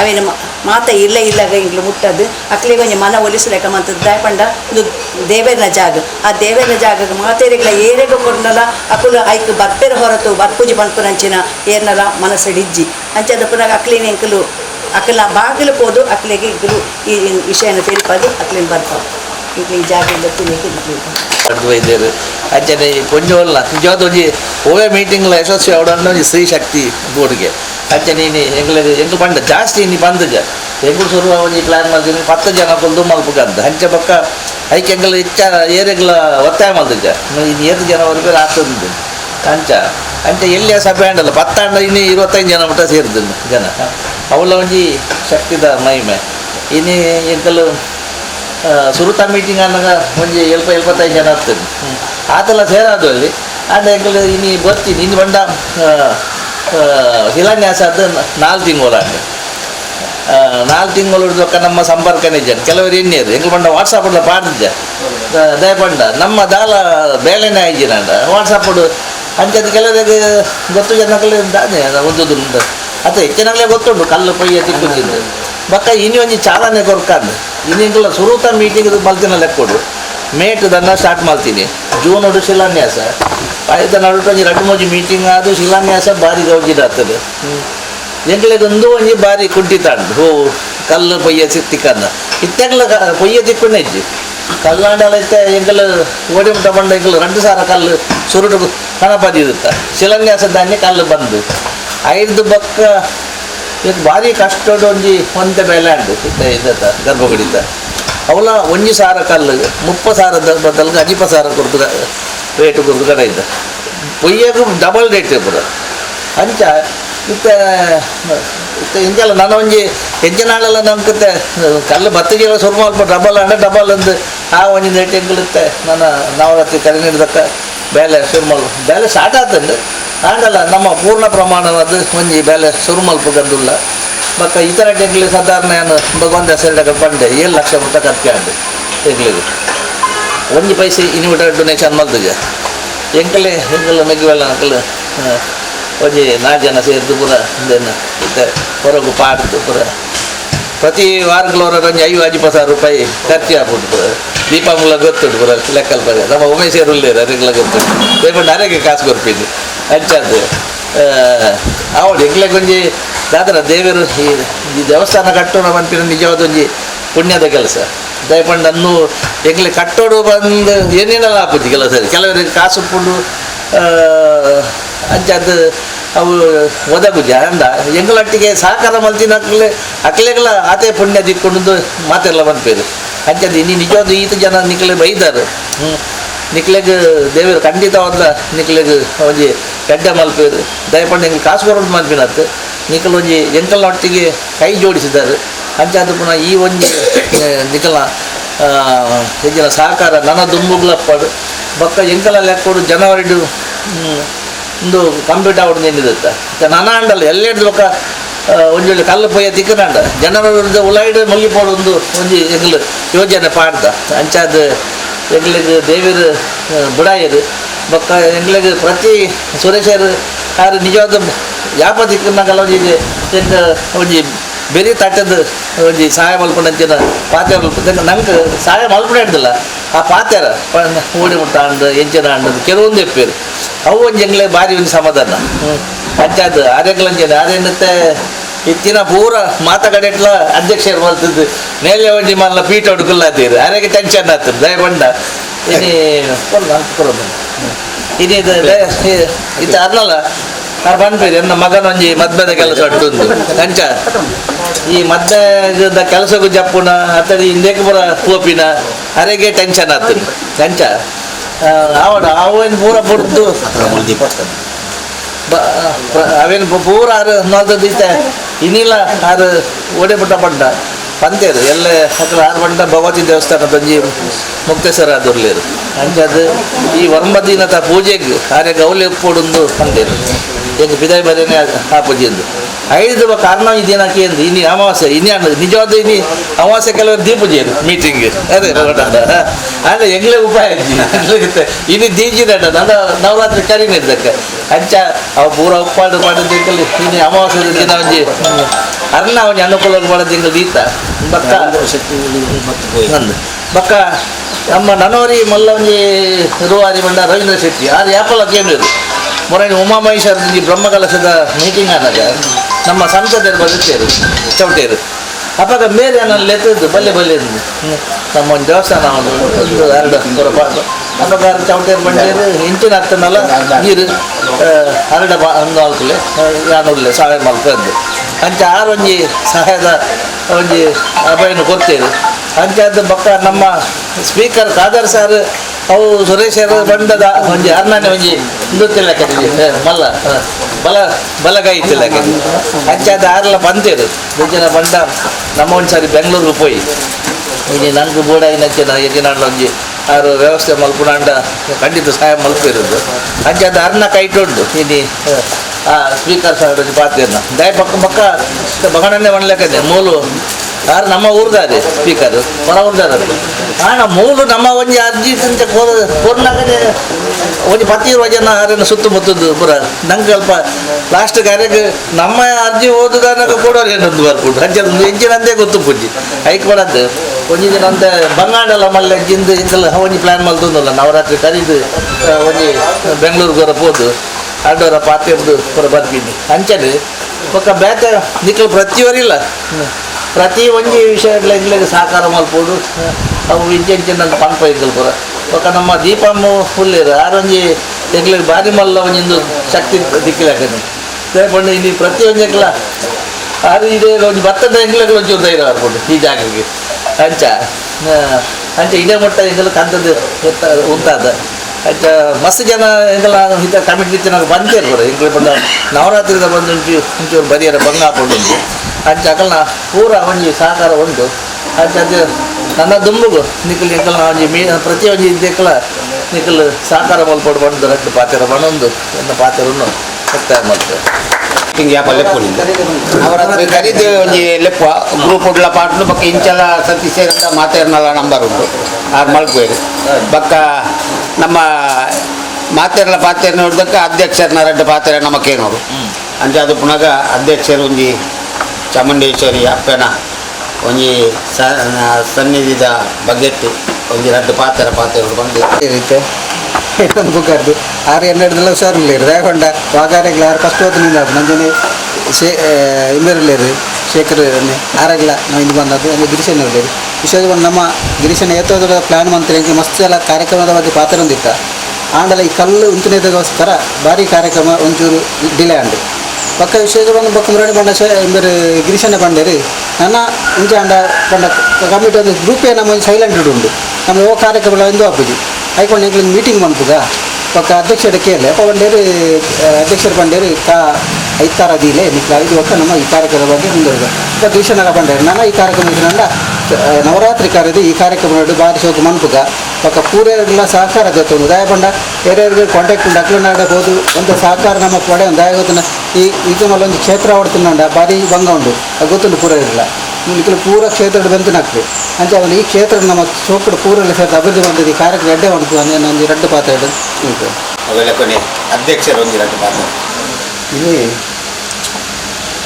ಅವೇನು ಮಾತ ಇಲ್ಲ ಇಲ್ಲಾಗ ಎಂಕ್ಲು ಮುಟ್ಟದು ಅಕ್ಲಿ ಒಂಜಿ ಮನ ಒಲಿಸಲೇಕ ಮತ್ತು ದಾಯಪಂಡ ಇದು ದೇವೇರ್ನ ಜಾಗ. ಆ ದೇವೇರ್ನ ಜಾಗಕ್ಕೆ ಮಾತೇರಿಗಳ ಏರೆಗ ಕೊಡಲ ಅಕುಲು ಐಕ್ ಬರ್ಪೆರ ಹೊರತು ಬರ್ಪುಜಿ ಪನ್ಪುನಂಚಿನ ಏರ್ನಲ ಮನಸ್ಸಡಿಜ್ಜಿ. ಅಂಚದ ಪುನಃ ಅಕ್ಲಿನ ಇಂಕಲು, ಅಕ್ಲ ಬಾಗಿಲು ಹೋದು ಅಕ್ಲಿಗೆ ಇಂಕಲು ಈ ವಿಷಯನ ತಿಳಿಪದು ಅಕ್ಲಿನ ಬರ್ತಾವೆ ಈಗ ಈ ಜಾಗ ಗೊತ್ತಿಲ್ಲ ಪಡ್ದು ವೈದ್ಯರು ಅಂಚನೆ ಪೊಂಜೋಲ್ಲ ನಿಜವಾದ ಒಂಜಿ ಓವೆ ಮೀಟಿಂಗ್ಲ ಯಶಸ್ವಿ ಒಂಜಿ ಸ್ತ್ರೀ ಶಕ್ತಿ ಬೋರ್ಡ್ಗೆ ಅಂಚನೆ ಇನಿ ಎಂಗ್ಲ ಎಂಗ್ಲು ಪಂಡ ಜಾಸ್ತಿ ಇನಿ ಬಂದಜ ಎಂಗ್ಲು ಶುರು ಒಂಜಿ ಪ್ಲಾನ್ ಮಾಡ್ತೀನಿ ಪತ್ತು ಜನ ಕೊಲ್ದು ಮಲ್ಪಗಂದ ಅಂಚೆ ಪಕ್ಕ ಏರೆಗ್ಲ ಒತ್ತಾಯ ಮಲ್ದಜ ಇನ್ನು ಜನ ಜನವರೆಗೂ ಆಗ್ತದೆ ಅಂಚ ಅಂಚ ಎಲ್ಲಿಯ ಸಭೆ ಪತ್ತಾಂಡ ಇನ್ನು ಇರುವತ್ತೈದು ಜನ ಮಟ್ಟ ಸೇರಿದ್ರು ಜನ. ಅವಳ ಒಂಜಿ ಶಕ್ತಿದ ಮಹಿಮೆ. ಇನ್ನು ಎಂಕಲು ಸುರುತ ಮೀಟಿಂಗ್ ಅನ್ನೋ ಮುಂಜೆ ಎಲ್ಪ ಎಲ್ಪತ್ತೈದು ಜನ ಆಗ್ತದೆ. ಆತೆಲ್ಲ ಸೇರಾದ ಅಲ್ಲಿ ಆದ ಎಂಕಲ್ ಇನಿ ಬರ್ತೀನಿ ಇನ್ನು ಬಂಡ ಶಿಲಾನ್ಯಾಸ ಅದು ನಾಲ್ಕು ತಿಂಗಳು ಅಂದರೆ ನಾಲ್ಕು ತಿಂಗಳು ಹಿಡಿದಕ್ಕ ನಮ್ಮ ಸಂಪರ್ಕನೇ ಜನ ಕೆಲವರು ಎಣ್ಣೆರು ಎಂಕಲ್ ಬಂಡ ವಾಟ್ಸಪ್ಪಲ್ಲ ದಯ ದಯಪಂಡ ನಮ್ಮ ದಾಲ ಬೇಳೆನೇ ವಾಟ್ಸಪ್ ಡು ಅಂಚದು ಕೆಲವರಿಗೆ ಗೊತ್ತು ಜನಗಳು ದಾನೆ ಒಂದು ಅದು ಅತ್ತ ಹೆಚ್ಚಿನಾಗಲೇ ಗೊತ್ತುಂಟು. ಕಲ್ಲು ಪೊಯ್ಯ ತಿಕ್ಕುತ್ತಿದ್ದು. ಬಕ್ಕ ಇನಿ ಒಂಜಿ ಚಾಲನೆ ಕೊರ್ಕಂದು ಇನ್ನಿಂಗ್ಲ ಸುರೂತ ಮೀಟಿಂಗ್ ಮಲ್ತಿನ ಲೆಕ್ಕೊಡು ಮೇಟ್ ದನ್ನ ಸ್ಟಾರ್ಟ್ ಮಾಡ್ತೀನಿ ಜೂನ್ ಒಡು ಶಿಲಾನ್ಯಾಸ. ಆಯ್ತು ನಡುಟು ರಡ್ ಎರಡು ಮೂಜಿ ಮೀಟಿಂಗ್ ಆದು ಶಿಲಾನ್ಯಾಸ ಬಾರಿ ಗೌಜಿದಾಗ್ತದೆ ಒಂದು ಒಂಜಿ ಬಾರಿ ಕುಂಟಿತಾಂಡು ಹೋ, ಕಲ್ಲು ಪೊಯ್ಯ ತಿಕ್ಕಂದ ಇತ್ತೆಂಗ್ಲ ಪೊಯ್ಯ ತಿಕ್ಕೊಂಡೆ ಇಜ್ಜಿ. ಕಲ್ಲಾಂಡಲ ಇತ್ತ ಎಂಗಲ್ ಓಡಿ ಮುಟ್ಟ ಬಂಡ ಎಂಕಲ್ రెండు ಸಾರ ಕಲ್ಲು ಸುರುಡು ಕಣಪದಿರುತ್ತ ಶಿಲಾನ್ಯಾಸ ದಾನ್ಯ ಕಲ್ಲು ಬಂದು. ಐದು ಬಕ್ಕ ಇದು ಭಾರಿ ಕಷ್ಟದ ಒಂಜಿ ಹೊಂದ ಮೇಲೆ ಅಂಡು ಇದ ಇದತ್ತ ಗರ್ಭಗುಡಿತ. ಅವಲ ಒಂಜಿ ಸಾರ ಕಲ್ಲು ಮುಪ್ಪ ಸಾರದ ಬದಲ್ ಅಜಿಪ ಸಾರ ಕುರ್ದು ರೇಟ್ ಕುರ್ದು ಕಡೆ ಇದ್ದ. ಪೊಯ್ಯಗೂ ಡಬಲ್ ರೇಟ್ ಪುರ ಅಂಚ, ಇತ್ತ ಇತ್ತ ಇಂಚಲ್ಲ ನಾನು ಒಂಜಿ ಹೆಜ್ಜೆನಾಳೆಲ್ಲ ನಂಬ್ಕತ್ತೆ ಕಲ್ಲು ಬತ್ತಿಗೆ ಸ್ವಲ್ಪ ಅಲ್ಪ ಡಬಲ್ ಅಂಡ ಡಬಲ್ ಅಂದು ಆ ಒಂಜಿ ರೇಟ್ ಹೆಂಗಿರುತ್ತೆ? ನನ್ನ ನವರಾತ್ರಿ ಕರೆ ನೀಡಿದಕ್ಕ ಬೇಲೆ ಸುರ್ಮಲ್ ಬೇಲೆ ಸ್ಟಾರ್ಟ್ ಆತಂಡು ಆಂಡಲ್ಲ ನಮ್ಮ ಪೂರ್ಣ ಪ್ರಮಾಣವಾದ ಒಂಜಿ ಬೆಲೆ ಸುರುಮಲ್ಪ ಗದ್ದುಲ್ಲ ಮತ್ತು ಇತರ ಟೆಕ್ಲಿ ಸಾಧಾರಣ ಏನು, ಭಗವಂತ ಹೆಸರಿಡಕ ಪಂಡೆ ಏಳು ಲಕ್ಷ ರೂಪಾಯಿ ಕತ್ತಿ ಆಂಡು ಟೆಂಗ್ಲಿಗೆ ಒಂಜಿ ಪೈಸೆ ಇನ್ವಿಟರ್ ಡೊನೇಷನ್ ಮಲ್ದಿಗೆ ಎಂಕಲೆ ಹೆಂಗಲ್ಲ ಮೆಗ್ವೆಲ್ಲ ಅಂಕಲ್ ಒಂಜಿ ನಾಲ್ಕು ಜನ ಸೇರಿದು ಪೂರ ಇದನ್ನು ಹೊರಗು ಪಾಡ್ದು ಪೂರ. ಪ್ರತಿ ಅವರ ಒಂಜಿ ಐದು ಅಜಿಪ ಸಾವಿರ ರೂಪಾಯಿ ಖರ್ಚು ಆಗ್ಬಿಟ್ಟು ಪೂರ ದೀಪಂಗ್ಲ ಗೊತ್ತುಂಟು ಬರ ಲೆಕ್ಕಲ್ ಪದ ನಮ್ಮ ಉಮೇಶ್ ಉಳ್ಳೇರು ಅದಕ್ಕೆಲ್ಲ ಗೊತ್ತು. ದಯಪಂಡು ಅರೆಗೆ ಕಾಸು ಕೊರ್ಪಿದ್ದು ಅಂಚದ್ದು. ಅವಳು ಎಗ್ಲೆ ಗುಂಜಿ ದಾದರ ದೇವರು ಈ ದೇವಸ್ಥಾನ ಕಟ್ಟೋಣ ಬಂತಿರೋ ನಿಜವಾದ ಒಂಜಿ ಪುಣ್ಯದ ಕೆಲಸ. ದಯಪಂಡು ಅನ್ನು ಎಗ್ಲೆ ಕಟ್ಟೋಡು ಬಂದು ಏನೇನೆಲ್ಲ ಆಪುಜಿ ಕೆಲಸ ಕೆಲವರಿಗೆ ಕಾಸು ಪುಂಡು ಅಂಚದ್ದು ಅವು ಒದಗುಜ ಅಂದ ಎಂಗಳೊಟ್ಟಿಗೆ ಸಹಕಾರ ಮಲ್ತಿನ ಅಕ್ಲೆ, ಅಕ್ಲೆಗಳ ಆತೆ ಪುಣ್ಯ ದಿಕ್ಕೊಂಡು ಮಾತೆಲ್ಲ ಬಂದ್ಪೇರು ಅಂಚದ್ದು ಇನ್ನು ನಿಜವಾದ ಈತ ಜನ ನಿಕ್ಲೆ ಬೈದಾರು. ಹ್ಞೂ ನಿಕ್ಲೆಗ್ ದೇವರು ಖಂಡಿತವಾದ ನಿಕ್ಲೆಗ್ ಒಂಜಿ ಗಡ್ಡೆ ಮಲ್ಪೇರು ದಯಪಂಡ ನಿಂಗೆ ಕಾಸು ಕೊರೋಡು ಮಲ್ಪಿನತ್ತು ನಿಖಲ್ ಒಂಜಿ ಎಂಕಲ್ನೊಟ್ಟಿಗೆ ಕೈ ಜೋಡಿಸಿದ್ದಾರೆ. ಅಂಚಾದ ಪುನಃ ಈ ಒಂಜಿ ನಿಕ್ಲ ಹೆಚ್ಚಿನ ಸಹಕಾರ ನನ್ನ ದುಂಬುಗ್ಲಪ್ಪಡು. ಬೊಕ್ಕ ಎಂಕಲ ಲೆಕ್ಕೋಡು ಜನವರಿಡು ಕಂಪ್ಯೂಟರ್ ಕಂಪ್ಯೂಟ್ ಆವಡು ನಿಂದಿದತ್ತ ನನ್ನ ಅಂಡಲ್ಲ ಎಲ್ಲ ಹಿಡ್ದು ಒಂದೊಳ್ಳೆ ಕಲ್ಲು ಪೊಯ್ಯ ತಿಕ್ಕನಾಂಡ ಜನರ ಉಲಾಯ್ಡು ಮುಗಿಪೋಡು ಒಂದು ಒಂಜಿ ಎಂಗ್ಲು ಯೋಜನೆ ಪಾಡ್ದ. ಅಂಚಾದ ಎಂಗ್ಲಿಗೆ ದೇವಿರು ಬುಡಾಯರು, ಬೊಕ್ಕ ಎಂಗ್ಲಿಗೆ ಪ್ರತಿ ಸುರೇಶರು, ಯಾರು ನಿಜವಾದ ಯಾಪ ತಿಕ್ಕನಾಗಲ್ಲ ಒಂಜಿ, ಒಂದು ಒಂಜಿ ಬೇರೆ ತಟ್ಟದ ಒಂಜಿ ಸಹಾಯ ಮಲ್ಪನಂಚಿನ ಪಾತ್ರೆ ಮಲ್ಪದ ನಂಗೆ ಸಹಾಯ ಮಲ್ಪನೆ ಹಿಡ್ದಿಲ್ಲ ಆ ಪಾತ್ರೆ ಓಡಿ ಮುಟ್ಟ ಅಂಡ್ ಎಂಚಿನ ಅಂಡದು ಕೆಲವೊಂದು ಎಪ್ಪೇರು ಅವು ಒಂಜಿ ಜಂಗ್ಲೆ ಭಾರಿ ಒಂದು ಸಮಾಧಾನ ಪಂಚಾಯತ್ ಆರ್ಯಗಳಂಚಿನ ಆರ್ಯನತ್ತೆ ಇತ್ತಿನ ಪೂರ ಮಾತಗಡೆಟ್ಲ ಅಧ್ಯಕ್ಷರು ಮಲ್ತದ್ದು ಮೇಲೆ ಒಂಜಿ ಮಲ್ಲ ಪೀಠ ಹುಡುಕಲ್ಲಾತೀರಿ ಆರ್ಯಗೆ ಟೆನ್ಷನ್ ಆಗ್ತದೆ ದಯ ಬಂಡ ಇನಿ ಇನಿ ಇದು ಇದು ಅರ್ನಲ್ಲ ಅವ್ರು ಬಂದ್ಬಿಡಿ, ನನ್ನ ಮಗನೊಂಜಿ ಮದ್ಮೆದ ಕೆಲಸ ಉಂಟು ಕಂಚ ಈ ಮದ್ದದ ಕೆಲಸಕ್ಕೂ ಜಪ್ಪುನ ಅತ್ತಡಿ ಹಿಂದಕ್ಕೆ ಬರ ಪೋಪಿನ ಅರೆಗೆ ಟೆನ್ಷನ್ ಆಗ್ತದೆ. ಕಂಚ ಅವಡ ಅವನ್ ಪೂರ ಬುಡ್ದು. ಪ್ರ- ಅವೇನು ಪೂರ ಆರು ನೋಡ್ತದ ಇನ್ನಿಲ್ಲ ಆರು ಓಡೆ ಪುಟ್ಟ ಪಡ್ಡ ಪಂತೇರು ಎಲ್ಲ ಹತ್ರ ಆರು ಪಂಡ ಭಗವತಿ ದೇವಸ್ಥಾನ ತಂಜಿ ಮುಕ್ತೇಶ್ವರ ಆದುರ್ಲೇರು ಅಂಚದು ಈ ವರ್ಮದೀನತ ಪೂಜೆಗೆ ಆರೆ ಗೌಲಿ ಪೋಡೊಂದು ಪಂತೇರು ಹೆಂಗೆ ಬಿದಾಯಿ ಬರೇನೆ ಆ ಪೂಜೆಂದು ಐದು ಕಾರಣ ಇದೇನಕ್ಕೆ ದಿನಕ್ಕೆ ಎಂದು ಇನಿ ಅಮಾವಾಸ್ಯೆ ಇನ್ನು ನಿಜವಾದ ಇನ್ನು ಅಮಾವಾಸ್ಯೆ ಕೆಲವರು ದೀಪೂಜೆರು ಮೀಟಿಂಗ್ ಅದೇ ಅಂದರೆ ಹೆಂಗ್ಲೇ ಉಪಾಯ ಇನ್ನು ದೀಜಿ ನಡ ನನ್ನ ನವರಾತ್ರಿ ಕರಿ ನಿರ್ದಕ್ಕೆ ಅಂಚ ಅವ ಪೂರ ಉಪ್ಪಾಡು ಮಾಡೋದು ಎಂಕಲ್ಲಿ ಇನ್ನು ಅಮಾವಾಸ್ಯದ ದಿನ ಒಂಜಿ ಅರ್ಣ ಒಂಜಿ ಅನುಕೂಲ ಮಾಡೋದು ಎಂಕಲ್ ದೀತ ಬಕ್ಕ. ನಂದು. ಬಕ್ಕ ನಮ್ಮ ನನವರಿ ಮಲ್ಲವಂಜಿ ಇರುವಾರಿ ಬಂಡ ರವೀಂದ್ರ ಶೆಟ್ಟಿ. ಆರು ಯಾಪಲ ಕೇಳಿದ್ರು ಮೊರೈನ ಉಮಾಮಹೇಶ್ವರ ಈ ಬ್ರಹ್ಮಕಲಶದ ಮೀಟಿಂಗ್ ಆದಾಗ ನಮ್ಮ ಸಂಸದರು ಬದುಕೇರು ಚೌಟೇರು ಅಪ್ಪಾಗ ಮೇಲೆ ನಾನು ಲೆತ್ತದ್ದು ಬಲ್ಲೆ ಬಲ್ಲೆ. ನಮ್ಮ ಒಂದು ದೇವಸ್ಥಾನ ಒಂದು ಒಂದು ಎರಡು ಕೊರಪ ಚೌಟೇರ್ ಬಂಡೇರು ಇಂಚಿನ ಹತ್ತನಲ್ಲ ನೀರು ಹರಡ ಬಾ ಒಂದು ಸಹಾಯ ಮಾಡ್ಕೊಂಡು ಅಂಚ ಆರು ಒಂಜಿ ಸಹಾಯದ ಒಂಜಿ ಅಭಯನ ಕೊಡ್ತೇವೆ. ಅಂಚಾದ ಬೊಕ್ಕ ನಮ್ಮ ಸ್ಪೀಕರ್ ಖಾದರ್ ಸರ್, ಅವು ಸುರೇಶರು ಬಂದದ ಒಂಜಿ ಅರ್ನಾನೆ ಒಂಜಿ ನೃತ್ಯ ಲೆಕ್ಕ ಮಲ್ಲ ಬಲ ಬಲ, ಬಲಗೈ ಲೆಕ್ಕ ಅಂಚಾದ ಆರ್ಲ ಬಂತೇರು ಜನ ಬಂಡ ನಮ್ಮ ಒಂದ್ಸಾರಿ ಬೆಂಗಳೂರಿಗೆ ಪೋಯಿ ಇಲ್ಲಿ ನನಗೂ ಬೋಡ ಇನ್ನಂಚಿನ ಎಜಿನಾಡ್ಲ ಒಂಜಿ ಆರು ವ್ಯವಸ್ಥೆ ಮಲ್ಪುನಾಂಡ ಖಂಡಿತ ಸಹಾಯ ಮಲ್ಪಿರೋದು ಅಂಚಾದ ಅರ್ನ ಕೈಟೊಂಡು ಹ, ಆ ಸ್ಪೀಕರ್ ಸರ್ ಪಾತ್ರೆಯನ್ನು. ದಯ ಪಕ್ಕ ಪಕ್ಕ ಬಗಣನೆ ಒಣ್ಲೆಕ್ಕನೆ ಮೂಲು ಯಾರು ನಮ್ಮ ಊರ್ದಾರೆ ಸ್ಪೀಕರ್ ಹೊರ ಊರ್ದಾರ ಆಣ ಮೂಲು ನಮ್ಮ ಒಂಜಿ ಅರ್ಜಿ ತಂಚ ಕೋರ್ನಾಗದೆ ಒಂಜಿ ಪತಿ ಜನ ಆರನ್ನು ಸುತ್ತಮುತ್ತದ್ದು ಪುರ. ನಂಗೆ ಸ್ವಲ್ಪ ಲಾಸ್ಟ್ ಕಾರ್ಯಕ್ಕೆ ನಮ್ಮ ಅರ್ಜಿ ಓದುದಾನಾಗ ಕೂಡ ಏನೊಂದು ಬರ್ಕೊಂಡು ಹಂಚದೊಂದು ಎಂಚಿನಂದೇ ಗೊತ್ತು ಪೂಜಿ. ಐಕ್ ಮಾಡದ್ದು ಒಂಜಿ ದಿನ ಅಂತ ಬಂಗಾಂಡಲ ಮಲ್ಲ ಜಿಂದು ಇಂಕಲ್ಲ ಒಂಜಿ ಪ್ಲಾನ್ ಮಲ್ತೊಂದಲ್ಲ ನವರಾತ್ರಿ ಕರೀದು ಒಂಜಿ ಬೆಂಗಳೂರು ಗೊರ ಹೋದು ಅಡ್ಡೋರ ಪಾತ್ರೆದ್ದು ಪುರ ಬರ್ತೀನಿ ಅಂಚನೆ ಪಕ್ಕ ಬೇತೆ ನಿಕ್ಕಲು ಪ್ರತಿಯೊರಿಲ್ಲ. ಪ್ರತಿ ಒಂಜಿ ವಿಷಯಗಳ ಎಂಗ್ಲಿಗೆ ಸಹಕಾರ ಮಲ್ಪೋಡು ಅವು ಇಂಚೆಂಚಿನ ಪಂಪ ಇದ್ದಲ್ ಪುರ. ಬೊಕ ನಮ್ಮ ದೀಪಮ್ಮ ಹುಲ್ಲೇರು ಆರೊಂಜಿ ಎಂಗ್ಲಿಗೆ ಬಾರಿ ಮಲ್ಲ ಒಂಜಿಂದು ಶಕ್ತಿ ದಿಕ್ಕಿಲಾಕನೆ ಇಲ್ಲಿ ಪ್ರತಿ ಒಂಜೆಗ್ಲ ಆರು ಇದೇ ಒಂಜಿ ಭತ್ತದ ಎಂಗ್ಲಿಗೆ ಒಂಚೂರು ಧೈರ್ಯ ಬರ್ಬೋದು ಈ ಜಾಗಕ್ಕೆ. ಅಂಚ. ಅಂಚೆ ಇದೇ ಮಟ್ಟ ಎಂಗಲು ಕಂತದ್ದು ಉಂಟಾದ. ಅಂಚ ಮಸ್ತ್ ಜನ ಎಂಗಲ ಹಿತ ಕಮಿಟಿ ನಾವು ಬಂದೇ ಇರ್ಬೋದು ಎಂಗ್ಲ ಬಂದ ನವರಾತ್ರಿದ ಬಂದು ಒಂಚೂರು ಬರಿಯರ ಬಂಗ ಅಜ್ಜ ಅಕಲ್ನ ಪೂರ ಒಂಜಿ ಸಹಕಾರ ಉಂಟು ಅಂಚೆ ಅಜ್ಜ ನನ್ನ ದುಂಬುಗು ನಿಖಲ್ ಎಕಲ್ನ ಒಂಜಿ ಮೀ ಪ್ರತಿ ಒಂಜಿ ಇದ್ದೆಕ್ಕಲ ನಿಖಲ್ ಸಹಕಾರ ಮಲ್ಪಡು ಬಂದು ರಟ್ಟು ಪಾತ್ರೆ ಬಣ್ಣೊಂದು ಎನ್ನ ಪಾತ್ರೆಯನ್ನು ಸತ್ಯ ಮಾಡ್ತೇವೆ ಹಿಂಗೆ ಯಾಪ ಲೆಪ್ಪುನಿಂದ ಅವರ ಕರೀದು ಒಂಜಿ ಲೆಪ್ಪ ಗ್ರೂಪ್ ಉಡ್ಲ ಪಾಟ್ನು ಬಕ್ಕ ಇಂಚಲ ಸತಿ ಸೇರಿದ ಮಾತೇರ್ನಲ್ಲ ನಂಬರ್ ಉಂಟು. ಆರು ಮಲ್ಕುವೇರು ಬಕ್ಕ ನಮ್ಮ ಮಾತೇರ್ಲ ಪಾತ್ರೆ ನೋಡಿದಕ್ಕೆ ಅಧ್ಯಕ್ಷರ್ನ ರೆಡ್ಡು ಪಾತ್ರೆ ನಮಕ್ಕೇನೋರು. ಅಂಜೆ ಅದು ಪುನಗ ಅಧ್ಯಕ್ಷರು ಒಂಜಿ ಚಾಮುಂಡೇಶ್ವರಿ ಅಪ್ಪನ ಒಂಜಿ ಸನ್ನಿಧಿದ ಬಗೆಟ್ ಒಂಜಿ ರಡ್ಡು ಪಾತ್ರ ಪಾತ್ರ ಬಂದು. ಇರುತ್ತೆ ಇನ್ನೊಂದು ಕುಕ್ಕರ್ದು. ಆರು ಎನ್ನೆರಡಲ್ಲ ಹುಷಾರಿಲ್ಲೇರು ರೇಗೊಂಡ ವಾಗಾರೆಗ್ಲ ಆರು ಫಸ್ಟ್ ಹೊತ್ತು ನಿಂದ ನಂಜನೆ ಶೇ ಇಮ್ಮರಿಲ್ಲೇರು ಶೇಖರ್ ಆರಾಗ್ಲ ನಾವು ಇಲ್ಲಿ ಬಂದದ್ದು. ಅಂದರೆ ಗಿರೀಶನ್ ಇರಲೇರು. ವಿಶೇಷ ಬಂದು ನಮ್ಮ ಗಿರಿಶನ ಏತೋದ್ರ ಪ್ಲಾನ್ ಮಂತ್ರಿ ಮಸ್ತ್ ಎಲ್ಲ ಕಾರ್ಯಕ್ರಮದ ಬಗ್ಗೆ ಪಾತ್ರ ಹೊಂದಿತ್ತ ಆಂಡಲ ಈ ಕಲ್ಲು ಉಂಚಿನದಗೋಸ್ಕರ ಭಾರಿ ಕಾರ್ಯಕ್ರಮ ಒಂಚೂರು ಡಿಲೇ ಆಂಡು ಪಕ್ಕ ವಿಶೇಷ ಬಂದು ಬೊಕ್ಕ ಮುರಳಿ ಬಂಡ ಶೇ ಇಂಬರು ಗಿರಿಶನ ಬಂಡೇರಿ ನನ್ನ ಇಂಚೆ ಅಂಡ ಬಂಡ ಕಮಿಟಿ ಒಂದು ಗ್ರೂಪೇ ನಮ್ಮ ಸೈಲೆಂಟ್ ಉಂಡು ನಮ್ಮ ಓ ಕಾರ್ಯಕ್ರಮ ಎಂದು ಅಪ್ಪುಜಿ ಹೈಕೊಂಡು ಎಂಕ್ಲಿಗೆ ಮೀಟಿಂಗ್ ಬಂತದ ಪಕ್ಕ ಅಧ್ಯಕ್ಷರ ಕೇಳಿ. ಅಪ್ಪ ಬಂಡೇರಿ ಅಧ್ಯಕ್ಷರು ಬಂಡೇರಿ ಕಾ, ಐತಾರ ದೀಲೆ ನಿಕ್ಲ ಇದು ಒಕ್ಕ ನಮ್ಮ ಈ ಕಾರ್ಯಕ್ರಮದ ಬಗ್ಗೆ ಮುಂದುವರೆದ. ಈಗ ಗಿರೀಶನ ಬಂಡೇರಿ ನಾನು ಈ ಕಾರ್ಯಕ್ರಮ ಇದ್ರಂಡ ನವರಾತ್ರಿ ಕಾರ್ಯದ ಈ ಕಾರ್ಯಕ್ರಮ ನೋಡಿ ಬಾರಿ ಶೋಕ ಮನ್ಪುಗ ಪಕ್ಕ ಪೂರೆಲ್ಲ ಸಹಕಾರ ಜೊತೆ ದಯ ಬಂಡ ಬೇರೆಯವ್ರಿಗೆ ಕಾಂಟ್ಯಾಕ್ಟ್ ಉಂಡು ಅಕ್ಲನಾಡ ಹೋದು ಒಂದು ಸಹಕಾರ ನಮ್ಮ ಪಡೆ ಒಂದು ದಯ ಗೊತ್ತಿನ ಈ ಈಗ ಒಂದು ಕ್ಷೇತ್ರ ಹೊಡ್ತಿನಂಡ ಬಾರಿ ಭಂಗ ಉಂಡು ಅದು ಗೊತ್ತುಂಡು ಪೂರ ಇರಲಿಲ್ಲ ಇಲ್ಲಿ ಪೂರ ಕ್ಷೇತ್ರ ಬೆಂತನಾಗ್ತದೆ ಅಂಚ ಅವನು ಈ ಕ್ಷೇತ್ರ ನಮ್ಮ ಸೋಕಡ ಪೂರಲ್ಲಿ ಸೇರಿದ ಅಭಿವೃದ್ಧಿ ಬಂದಿದೆ ಈ ಕಾರ್ಯಕ್ಕೆ ಎಡ್ಡೆ ಮಾಡ್ತು ಅನ್ನೋ ಒಂದು ಎರಡು ಪಾತ್ರ ಉಂಟು ಅವೆಲ್ಲ ಕೊನೆ ಅಧ್ಯಕ್ಷರು ಒಂದಿರಟ್ಟು ಮಾತು ಇಲ್ಲಿ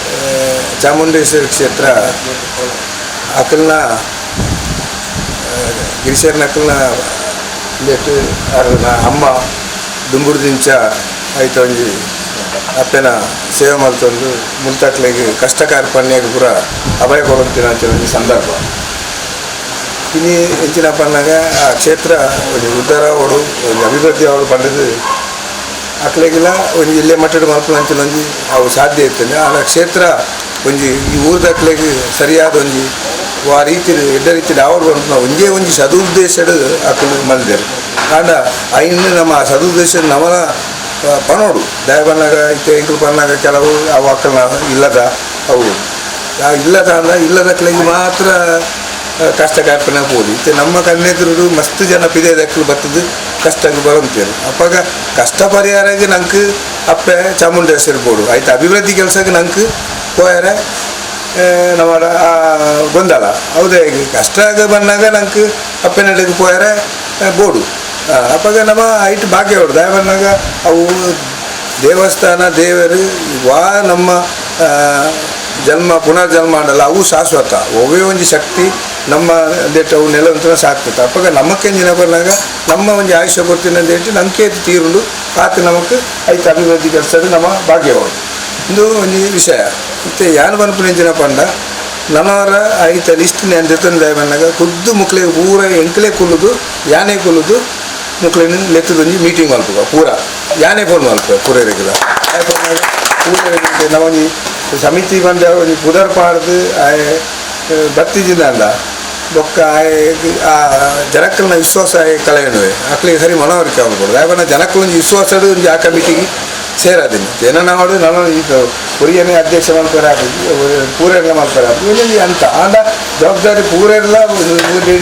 ಆ, ಚಾಮುಂಡೇಶ್ವರಿ ಕ್ಷೇತ್ರ ಅಕಲ್ನ ಗಿರಿಶೇರ್ನ ನಕಲ್ನ ಅವ್ರನ್ನ ಅಮ್ಮ ದುಂಬುರ್ದಿಂಚ ಆಯ್ತು ಒಂಜಿ ಅಪ್ಪೆನ ಸೇವೆ ಮಲ್ತೊಂದು ಮುಲ್ತಕ್ಲೆಗೆ ಕಷ್ಟ ಕಾರ್ಪಣ್ಯಗೆ ಪೂರ ಅಭಯ ಕೊಡುತ್ತೀರ ಅಂತ ಒಂದು ಸಂದರ್ಭ. ಇನ್ನು ಹೆಚ್ಚಿನ ಪನ್ನಾಗ ಆ ಕ್ಷೇತ್ರ, ಒಂದು ಉದ್ಧಾರ ಅವಳು ಒಂದು ಅಭಿವೃದ್ಧಿ ಅವಳು ಪಡೆದು ಅಕ್ಲೆಗಿಲ್ಲ ಒಂದು ಇಲ್ಲೇ ಮಟ್ಟದ ಮಲ್ಪನ ಅಂತ ಒಂದು ಅವು ಸಾಧ್ಯ ಇರ್ತದೆ. ಆ ಕ್ಷೇತ್ರ ಒಂಜಿ ಈ ಊರ್ದ ಅಕ್ಲೆಗ್ ಸರಿಯಾದ ಒಂಜಿ ಆ ರೀತಿ ಎಡ್ಡ ರೀತಿಯಲ್ಲಿ ಅವರು ಒಂದೇ ಒಂಜಿ ಸದುದ್ದೇಶಡ್ ಅಕ್ಲು ಮಲ್ದೇರು ಕಾಂಡ ಐನು ನಮ್ಮ ಸದುದ್ದೇಶ ನಮನ ಆ, ಪನೋಡು. ದಯ ಬನ್ನಾಗ ಇತ್ತೆ ಎಂಕಲು ಪನ್ನಾಗ ಕೆಲವು ಅವು ಅಕ್ಕಲ್ನ ಇಲ್ಲದ ಅವು. ಆ ಇಲ್ಲದ ಅಂದ ಇಲ್ಲದ ಅಕ್ಲೆಗೆ ಮಾತ್ರ ಕಷ್ಟ ಕಾರ್ಪಣೆ ಹೋಗಿ ಇತ್ತೆ ನಮ್ಮ ಕಣ್ಣೆದುರು ಮಸ್ತ್ ಜನ ಪಿದೆ ದಕ್ಕಲು ಬರ್ತದೆ ಕಷ್ಟ ಬರಂತೇರು ಅಪ್ಪಾಗ ಕಷ್ಟ ಪರಿಹಾರಕ್ಕೆ ನಂಗೆ ಅಪ್ಪೆ ಚಾಮುಂಡೇಶ್ವರಿ ಬೋಡು ಆಯ್ತು? ಅಭಿವೃದ್ಧಿ ಕೆಲಸಕ್ಕೆ ನಂಗೆ ಹೋಯಾರೆ ಕಷ್ಟ ಆಗ ಬಂದಾಗ ನಂಗೆ ಅಪ್ಪೆನಡೆಗೆ ಹೋಯಾರೆ ಬೋಡು. ಆ, ಅಪ್ಪಾಗ ನಮ್ಮ ಐಟ್ ಭಾಗ್ಯ ಹೊಡು ದಯ ಬಂದಾಗ ಅವು ದೇವಸ್ಥಾನ ದೇವರು ವಾ ನಮ್ಮ ಜನ್ಮ ಪುನರ್ಜನ್ಮ ಮಾಡಲ್ಲ ಅವು ಶಾಶ್ವತ. ಒವೇ ಒಂದು ಶಕ್ತಿ ನಮ್ಮ ದೇಟ ಅವು ನೆಲವಂತನ ಸಾಕ್ತದೆ ಅಪ್ಪಾಗ ನಮ್ಮಕ್ಕೆ ದಿನ ಬಂದಾಗ ನಮ್ಮ ಒಂದು ಆಯುಷ್ಯ ಬರ್ತೀನಿ ಅಂತ ಹೇಳಿ ನಂಗೆ ತೀರುಂಡು ಆತ ನಮಕ್ ಐತೆ ಅಭಿವೃದ್ಧಿ ಕೆಲಸ ನಮ್ಮ ಭಾಗ್ಯವಾದ ಇದು ಒಂದು ವಿಷಯ. ಮತ್ತು ಯಾನು ಬನ್ಪುನ ಪಂಡ? ನನ್ನವರ ಐತ ಲಿಸ್ಟ್ ನಾನು ಜೊತೆ ಬಂದಾಗ ಖುದ್ದು ಮುಕ್ಲೆ ಪೂರ ಎಂಕ್ಲೆ ಕುಲ್ಲುದು ಯಾನೆ ಕುಲ್ಲುದು ಮುಕ್ಳಿನ ಲೆತ್ತದೊಂಜಿ ಮೀಟಿಂಗ್ ಮಾಡ್ಬೋದು ಪೂರ. ಯಾನೆ ಫೋನ್ ಮಲ್ಪುಗ ಪೂರ ಮಾಡಿ ಪೂರ ನಾವೊಂದು ಸಮಿತಿ ಬಂದ ಒಂದು ಪುದರ್ ಪಾಡ್ದು ಬತ್ತಿಜಿಂದ ಅಂದ. ಬೊಕ್ಕ ಆಯ್- ಆ ಜನಕ್ಕಲ್ನ ವಿಶ್ವಾಸ ಕಳೆಯನುವೆ ಅಕ್ಲಿಗೆ ಸರಿ ಮನವರಿಕೆ ಆಗ್ಬೋದು ಯಾಕಂದ್ರೆ ಜನಕ್ಕಲ್ ವಿಶ್ವಾಸದ ಒಂದು ಆ ಕಮಿಟಿಗೆ ಸೇರಾದಿನಿ ನಾವು ನಾಡು ನಾನು ಈಗ ಹುರಿಯನೆ ಅಧ್ಯಕ್ಷ ಮಾಡ್ತಾರೆ ಪೂರೆಲ್ಲ ಮಾಡ್ತಾರೆ ಒಂದೊಂದು ಅಂತ. ಆಂಡ ಜವಾಬ್ದಾರಿ ಪೂರೆಲ್ಲ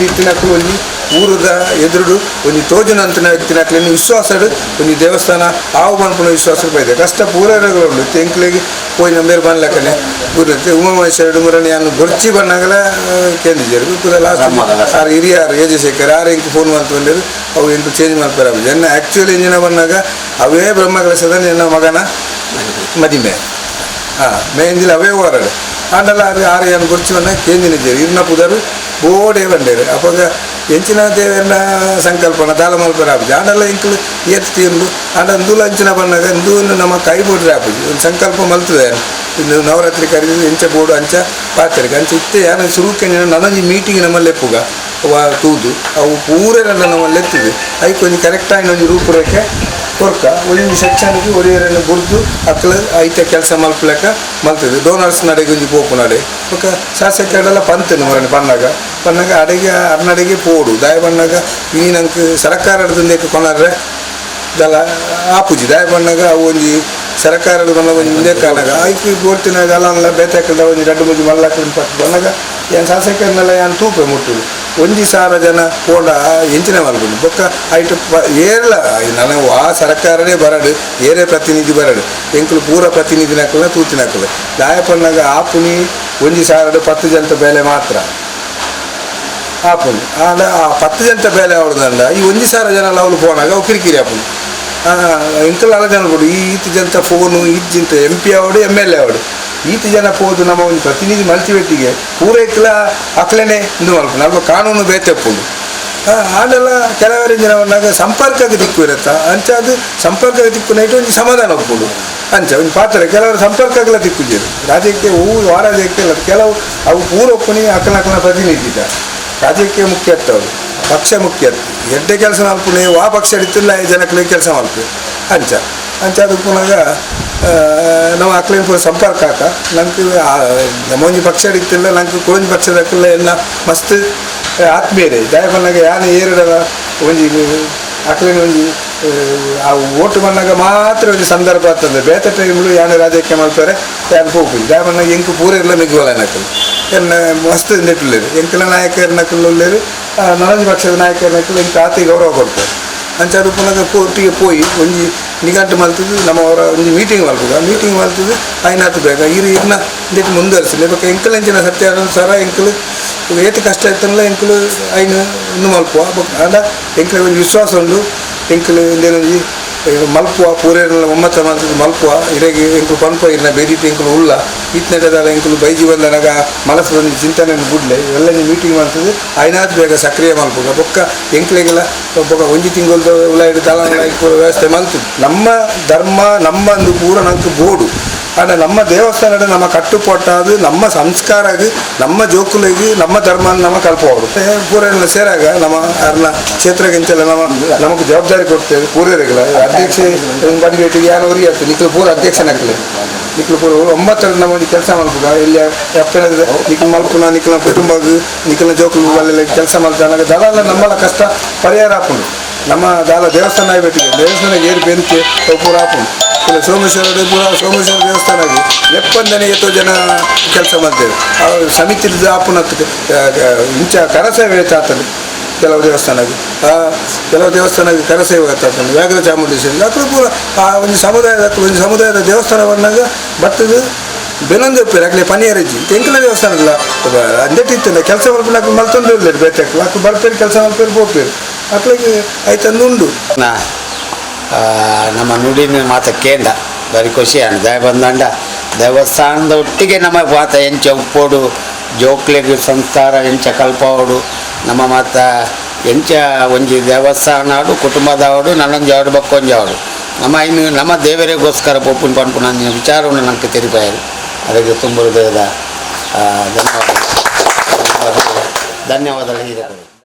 ಇತ್ತಿನ ಒಂದು ಊರದ ಎದುರುಡು ಒಂದು ತೋಜನ ಅಂತಿನ ತಿನ್ನಕ್ಲೇನು ವಿಶ್ವಾಸಡು ಒಂದು ದೇವಸ್ಥಾನ ಆವು ಮನ್ಪುನ ವಿಶ್ವಾಸ ಪೈದೆ ಕಷ್ಟ ಪೂರೈಗಳು ತೆಂಕ್ಲಿಗೆ పోయి ನಂಬೇರು ಬನ್ಲಕ್ಕನೆ ಗುರುತೆ ಉಮಾಮಹೇಶ್ವರ ಮುರಣಿ ಅನ್ನು ಗೊರ್ಚಿ ಬಣ್ಣಗಳ ಕೇಂದ್ರಿಜರು ಪೂರ ಲಾಸ್ಟ್ ಆರು ಏಜೆ ಏಜಶೇಖರ್ ಯಾರು ಹಿಂಗೆ ಫೋನ್ ಮಾಡ್ತಂದಿರು ಅವು ಎಂಟು ಚೇಂಜ್ ಮಾಡ್ತಾರೆ ಎನ್ನ ಆ್ಯಕ್ಚುಲಿ ಎಂಜಿನ ಬಂದಾಗ ಅವೇ ಬ್ರಹ್ಮಕಲಶದ ನನ್ನ ಮಗನ ಮದಿಮೆ. ಹಾಂ ಮೇಂದಿಲ ಅವೇ ಹೋರಾಡು ಆಂಡಲ ಆರು ಆರು ಏನು ಗೊರ್ಚಿ ಬಣ್ಣ ಕೇಂದ್ರ ಇರ್ನ ಪುದರು ಬೋಡೆ ಬಂಡೇರು ಅಪ್ಪಾಗ ಎಂಚಿನ ದೇವರನ್ನ ಸಂಕಲ್ಪನ ದಾಲ ಮಲ್ಪರ ಆಪುಜಿ ಆಂಡಲ ಇಂಕಲು ಎತ್ತಿ ತೀರ್ಲು ಆಂಡ ಅಂದೂಲ ಅಂಚಿನ ಬಣ್ಣದ ಇಂದೂ ನಮ್ಮ ಕೈ ಬೋಡ್ರೆ ಆಪುಜಿ ಒಂದು ಸಂಕಲ್ಪ ಮಲ್ತದೆ. ಇಂದು ನವರಾತ್ರಿ ಕರೆದು, ಎಂಚ ಬೋಡು, ಅಂಚ ಪಾತ್ರೆಗೆ, ಅಂಚ ಇತ್ತೆ ಯಾರು ಶುರುಕ್ಕೆ ನನಗೆ ಮೀಟಿಂಗ್ ನಮ್ಮಲ್ಲಿ ಎಪ್ಪುಗ ತೂದು. ಅವು ಪೂರೆಲ್ಲ ನಮ್ಮಲ್ಲಿ ಎತ್ತಿದೆ ಅದಕ್ಕೆ ಒಂದು ಕರೆಕ್ಟಾಗಿ ಒಂದು ರೂಪುರೇಖೆ ಕೊರ್ಕ. ಒಂದು ಸೆಕ್ಷನ್ಗೆ ಒರಿಯರನ್ನು ಬುರ್ದು ಅಕ್ಕಲ ಐತೆ ಕೆಲಸ ಮಲ್ಪಲಕ್ಕ ಮಲ್ತದೆ. ಡೋನರ್ಸ್ ನಡೆಗೆ ಒಂದು ಪೋಪು ನಡೆ. ಬೊಕ ಶಾಸಕರೆಲ್ಲ ಪಂತನು ಮರಣ ಪನ್ನಾಗ. ಪನ್ನಾಗ ಅಡಿಗೆ, ಅರ್ನಡೆಗೆ ಪೋಡು. ದಾಯ ಬಣ್ಣಾಗ ಈ ನಂಗೆ ಸರ್ಕಾರದಿಂದ ಕೊನರ್ರೆ ದಲ ಆಪುಜಿ. ದಾಯ ಬಣ್ಣಾಗ ಅವು ಒಂದು ಸರ್ಕಾರದ ಬಣ್ಣ ಒಂದು ಮುಂದೆ ಕಾಣಾಗ. ಆಯ್ಕೆ ಬೋರ್ತಿನಾಗ ಅಲ್ಲ ಬೇತಾಕದ ಒಂದು ರಡ್ಡು ಮೂಜಿ ಮಲ್ಲಾಕ ಪಟ್ಟು ಏನು ಶಾಸಕರನ್ನೆಲ್ಲ ಏನು ತೂಪೆ ಮುಟ್ಟುದು? ಒಂಜಿ ಸಾವಿರ ಜನ ಪೋಂಡ ಎಂಚಿನ ಮಲ್ಕೊಂಡು ಬೊಕ್ಕ ಐಟು ಏರ್ಲ ನನಗೆ ಆ ಸರ್ಕಾರನೇ ಬರಡು, ಏರೇ ಪ್ರತಿನಿಧಿ ಬರಡು. ಎಂಕುಲು ಪೂರ ಪ್ರತಿನಿಧಿ ನಕ್ಕಲ ತೂತಿ ನಕ್ಕಲ ದಾಯಪಣ್ಣಾಗ ಆಪುನಿ ಒಂಜಿ ಸಾವಿರ ಪತ್ತು ಜನತ ಬೆಲೆ ಮಾತ್ರ. ಆಪುನಿ ಆಂಡ ಆ ಪತ್ತು ಜನತ ಬೆಲೆ ಅವಳದಂಡ ಈ ಒಂಜಿ ಸಾವಿರ ಜನ ಅವಳು ಪೋನಾಗ ಅವು ಕಿರಿಕಿರಿ ಆಪುನಿ ಇಂಕಲ್ ಅಲ್ಲ ಜನ ಕೊಡು ಈ ಈತ ಜನತ ಫೋನು, ಈತ ಜಿಂತ ಎಂ ಪಿ ಅವಡು ಎಂ ಎಲ್ ಎ ಅವಡು. ಈತ ಜನ ಪೋದು ನಮ್ಮ ಒಂದು ಪ್ರತಿನಿಧಿ ಮಲ್ಚಿವೆಟ್ಟಿಗೆ ಪೂರೈಕಲ ಅಕ್ಲೆನೆ ಇಂದು ಮಲ್ಪು. ನಮ್ಮ ಕಾನೂನು ಬೇತೆಪ್ಪುಂಡು ಆಡಲ್ಲ ಕೆಲವರಿ ಬಂದಾಗ ಸಂಪರ್ಕಕ್ಕೆ ದಿಕ್ಕು ಇರುತ್ತಾ? ಅಂಚ ಅದು ಸಂಪರ್ಕಕ್ಕೆ ದಿಕ್ಕು ನೈಟ್ ಒಂದು ಸಮಾಧಾನ ಒಪ್ಪುಡು ಅಂಚ ಒಂದು ಪಾತ್ರ, ಕೆಲವರು ಸಂಪರ್ಕಗಳ ದಿಕ್ಕುಜರು ರಾಜ್ಯಕ್ಕೆ ಹೂವು ಇಲ್ಲ ಕೆಲವು ಅವು ಪೂರ ಒಪ್ಪನಿ ಅಕ್ಕನ ಅಕ್ಕನ ಪ್ರತಿನಿಧಿ ಇದ್ದ. ರಾಜ್ಯಕ್ಕೆ ಮುಖ್ಯ ಅವರು ಪಕ್ಷ ಮುಖ್ಯ ಎಡ್ಡೆ ಕೆಲಸ ಮಲ್ಪುನೆ ವಾ ಪಕ್ಷ ಹಿಡಿತಿಲ್ಲ, ಈ ಜನಕ್ಕೆ ಕೆಲಸ ಮಾಡ್ತೀವಿ ಅಂಚ. ಅಂಚ ಅದಕ್ಕೂ ನಾವು ಅಕ್ಲೇನು ಪೂರ ಸಂಪರ್ಕ ಹಾಕ ನಂಗೆ ನಮ್ಮೊಂಜಿ ಪಕ್ಷ ಹಿಡಿತಿಲ್ಲ, ನಂಗೆ ಕೋಂಜಿ ಪಕ್ಷದಕ್ಕೆಲ್ಲ ಎಲ್ಲ ಮಸ್ತ್ ಆತ್ಮೀಯರೇ ದಯ ಬಂದಾಗ ಯಾನೆ ಏರಿಡದ ಒಂಜಿ ಅಕ್ಲೆಗೆ ಒಂಜಿ, ಆ ಓಟು ಬಂದಾಗ ಮಾತ್ರ ಒಂದು ಸಂದರ್ಭ ಆಗ್ತದೆ. ಬೇತೆ ಟೈಮ್ಲು ಯಾನೆ ರಾಜಕೀಯ ಮಾಡ್ತಾರೆ, ಯಾರು ಹೋಗಿ ದಾಯ ಬಂದಾಗ ಎಂಕು ಪೂರ ಎಲ್ಲ ಮಿಗುವಲ ನಕಲು ಎನ್ನ ಮಸ್ತ್ ನೆಟ್ಟಿಲ್ಲರು. ಎಂಕಲ ನಾಯಕರ ನಕಲು ಉಳ್ಳೇರು ನಲಂಜಿ ಪಕ್ಷದ ನಾಯಕರ ನಕಲು ಎಂಕ ಆತಿ ಗೌರವ ಕೊಡ್ತಾರೆ. ಅಂಚಾರು ಪುನಃ ಒಟ್ಟಿಗೆ ಪೋಯಿ, ಒಂಜಿ ನಿಘಂಟು ಮಲ್ತಿದ್ದು ನಮ್ಮ ಅವರ ಒಂದು ಮೀಟಿಂಗ್ ಮಲ್ತದ ಮೀಟಿಂಗ್ ಮಲ್ತದ್ದು ಐನಾತು ಬೇಗ. ಇರು ಇರ್ನ ಬೇಕು ಮುಂದುವರಿಸಲಿ ಎಂಚಿನ ಸತ್ಯ ಸರ ಎಂಕಲು. ಏತು ಕಷ್ಟ ಇತ್ತಲ್ಲ ಎಂಕಲು ಐನು ಇನ್ನು ಮಲ್ಪುವ. ಆಂಡ ಎಂಕಲ ಒಂದು ವಿಶ್ವಾಸ ಉಂಡು. ಎಂಕಲು ಇಂದೇನೊಂಜಿ ಮಲ್ಪುವ ಪೂರೇರ್ನ ಒಮ್ಮತ ಮಲ್ತದ್ದು ಮಲ್ಪುವ ಇರಗೆ ಎಂಕುಲು ಪನ್ಪ ಇರ್ನ ಬೇದಿಟ್ಟು ಎಂಕುಲು ಉಲ್ಲ ಇತ್ನೆಟದಾಲ ಎಂಕುಲು ಬೈಜಿ ಬಂದನಾಗ ಮನಸ್ಸು ಬಂದ ಚಿಂತನೆ ಬುಡ್ಲೆ ಎಲ್ಲ ಮೀಟಿಂಗ್ ಮಾಡ್ತದೆ. ಐನಾತ್ ಬೇಗ ಸಕ್ರಿಯ ಮಲ್ಪುಗ ಬೊಕ್ಕ ಎಂಕ್ಲೆಗೆಲ್ಲ ಬೊಕ್ಕ ಒಂಜಿ ತಿಂಗಳು ಉಳ್ಳ ತಲ ವ್ಯವಸ್ಥೆ ಮಲ್ತು ನಮ್ಮ ಧರ್ಮ ನಮ್ಮಂದು ಪೂರ ನಂಗೆ ಬೋಡು ಆಂಡ ನಮ್ಮ ದೇವಸ್ಥಾನದ ನಮ್ಮ ಕಟ್ಟುಪಾಟಾದು ನಮ್ಮ ಸಂಸ್ಕಾರಗ್ ನಮ್ಮ ಜೋಕುಲಿಗೆ ನಮ್ಮ ಧರ್ಮ ನಮ್ಮ ಕಲ್ಪವರು ಪೂರ ಎಲ್ಲ ಸೇರಾಗ ನಮ್ಮ ಅರ್ನ ಕ್ಷೇತ್ರಕ್ಕಿಂತೆಲ್ಲ ನಮ್ಮ ನಮಗೆ ಜವಾಬ್ದಾರಿ ಕೊಡ್ತೇವೆ ಪೂರ್ವರಿಗೆಲ್ಲ ಅಧ್ಯಕ್ಷ ಬಂದಿಟ್ಟಿಗೆ ಯಾರು ಅವ್ರಿಗೆ ಆಗ್ತದೆ ನಿಖಲು ಪೂರ ಅಧ್ಯಕ್ಷನಾಗ್ತದೆ ನಿಖಿಲ್ ಪೂರ ಒಂಬತ್ತರ ನಮ್ಮ ಕೆಲಸ ಮಾಡ್ಬೋದ ಇಲ್ಲಿ ಅಪ್ಪನ ನಿಖಲ್ ಮಲ್ಪುನ ನಿಖಿಲ ಕುಟುಂಬ ನಿಖಿಲ ಜೋಕುಲು ಕೆಲಸ ಮಾಡ್ತಾನ ದಲಾಲ ನಮ್ಮಲ್ಲ ಕಷ್ಟ ಪರಿಹಾರ ಹಾಕೊಂಡು ನಮ್ಮ ದಾಲ ದೇವಸ್ಥಾನ ಆಗ್ಬಿಟ್ಟಿದೆ ದೇವಸ್ಥಾನ ಏರು ಅವು ಪೂರ ಹಾಕೊಂಡು ಸೋಮೇಶ್ವರ ಸೋಮೇಶ್ವರ ದೇವಸ್ಥಾನಕ್ಕೆ ಎಪ್ಪಂದನೆ ಎಷ್ಟೋ ಜನ ಕೆಲಸ ಮಾಡ್ತೇವೆ. ಅವರು ಸಮಿತಿಲಿದ್ದು ಆಪುನ ಇಂಚ ಕರಸೇವೆ ಹೆಚ್ಚಾಗ್ತದೆ ಕೆಲವು ದೇವಸ್ಥಾನಕ್ಕೆ ಕೆಲವು ದೇವಸ್ಥಾನಕ್ಕೆ ಕರಸೇವೆ ತಾತನು ವ್ಯಾಘ್ರ ಚಾಮುಂಡೇಶ್ವರಿ. ಅಥವಾ ಪೂರ ಆ, ಒಂದು ಸಮುದಾಯದ ಒಂದು ಸಮುದಾಯದ ದೇವಸ್ಥಾನವನ್ನಾಗ ಬರ್ತದೆ. ಬೆನ್ನೊಂದು ಇರ್ತಾರೆ ಆಗಲೇ ಪನಿಯರಜ್ಜಿ ತೆಂಕಲ ದೇವಸ್ಥಾನ ಇಲ್ಲ ಅಂದಟ್ಟಿತ್ತಲ್ಲ ಕೆಲಸ ಮಾಡ್ಬೇಕು ಮಲ್ತೊಂದು ಇಲ್ಲ ಬೇತಕ್ಕೆ ಆಕೆ ಬರ್ಪೇರು ಕೆಲಸ ಮಾಡ್ಪೇರು ಹೋಗ್ಪೇರು ಅಕ್ಲಿಗೆ ಆಯ್ತು ಉಂಡು ನಾ ನಮ್ಮ ನುಡಿನ ಮಾತ ಕೇಂದ್ರ ಬರಿ ಖುಷಿ ಅಣ್ಣ. ದಯ ಬಂದಂಡ. ದೇವಸ್ಥಾನದ ಒಟ್ಟಿಗೆ ನಮ್ಮ ಮಾತ ಎಂಚ ಉಪ್ಪೋಡು ಜೋಕ್ಲೆಗ್ ಸಂಸ್ಕಾರ ಎಂಚ ಕಲ್ಪವಡು ನಮ್ಮ ಮಾತ ಎಂಚ ಒಂಜಿ ದೇವಸ್ಥಾನ ಆಡು ಕುಟುಂಬದವಡು ನನ್ನೊಂದು ಜಾವಡು ಬಕ್ಕೊಂಜಾವಡು ನಮ್ಮ ಇನ್ನು ನಮ್ಮ ದೇವರಿಗೋಸ್ಕರ ಪೊಪ್ಪುನ್ ಪನ್ಪುನ ವಿಚಾರವನ್ನು ನನಗೆ ತೆರಿಪಾಯರು. ಅದಕ್ಕೆ ತುಂಬ ಹೃದಯದ ಧನ್ಯವಾದ ಧನ್ಯವಾದಗಳು.